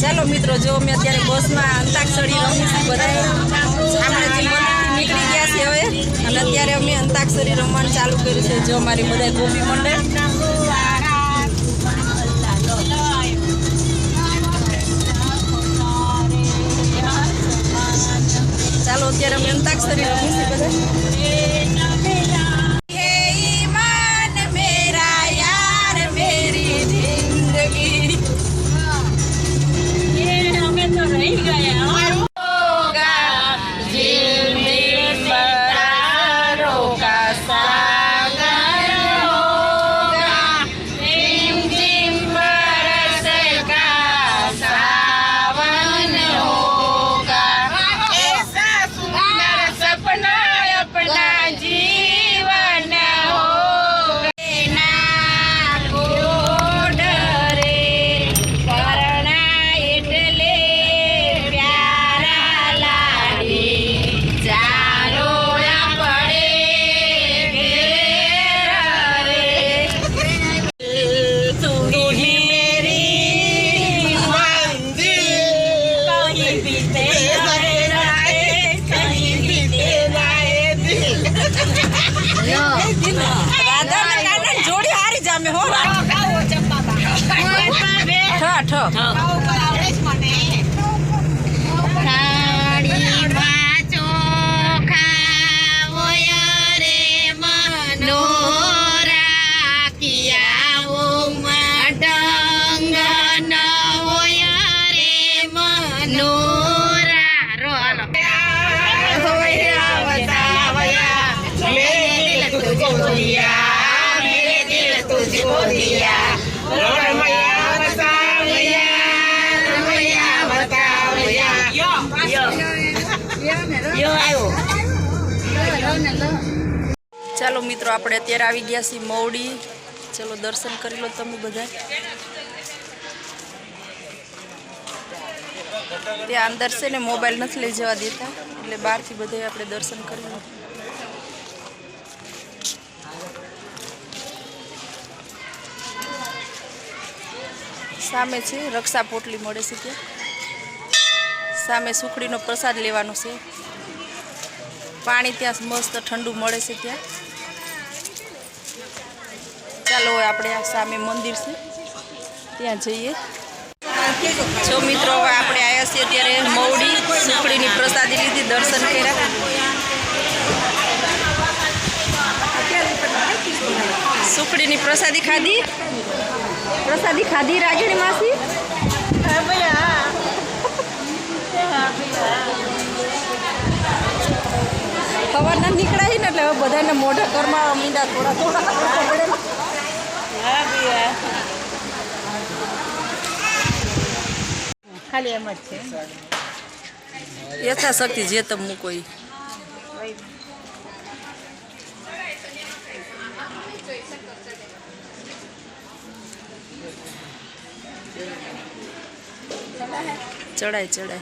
ચાલો મિત્રો, જો અમે અત્યારે બસમાં અંતાક્ષરી રમીશું છું બધા આપણે જીવનથી નીકળી ગયા છે હવે, અને અત્યારે અમે અંતાક્ષરી રમવાનું ચાલુ કર્યું છે. જો અમારી બધા ગોપી મંડળ. ચાલો, અત્યારે અમે અંતાક્ષરી રમીએ ઠ ઠ થાળીમાં ચોખા હોય ચાલો મિત્રો, આપણે અત્યારે આવી ગયા છીએ મવડી ચલો, દર્શન કરી લો તમે બધા. ત્યાં અંદર છે ને, મોબાઈલ નથી લઈ જવા દેતા. એટલે બહારથી બધા આપણે દર્શન કરી લો. સામે છે રક્ષા પોટલી મળે છે ત્યાં. સામે સુખડીનો પ્રસાદ લેવાનો છે. પાણી ત્યાં મસ્ત ઠંડુ મળે છે ત્યાં. ચાલો આપણે આ સામે મંદિર છે. ત્યાં જઈએ. જો મિત્રો આપણે આવ્યા છીએ ત્યારે મવડી સુખડીની પ્રસાદી લીધી, દર્શન કર્યા. સુખડીની પ્રસાદી ખાધી? પ્રસાદી ખાધી રાગીણી માસી? સવારના નીકળાય ને એટલે હવે બધાને મોઢા ઘરમાં મીંડા થોડા થોડા ખાલી એમ જ છે. યથાશક્તિ જે તમે મૂકો. ચડાય ચડાય.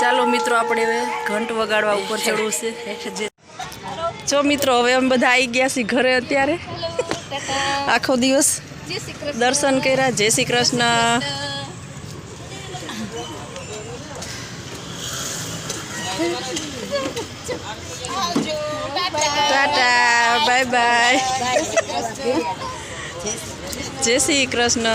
ચાલો મિત્રો, આપણે હવે ઘંટ વગાડવા ઉપર ચડવું છે. જો મિત્રો, હવે અમે બધા આવી ગયા છીએ ઘરે અત્યારે. આખો દિવસ દર્શન કર્યા. જય Shri Krishna. Tata, bye bye. જય શ્રી કૃષ્ણ.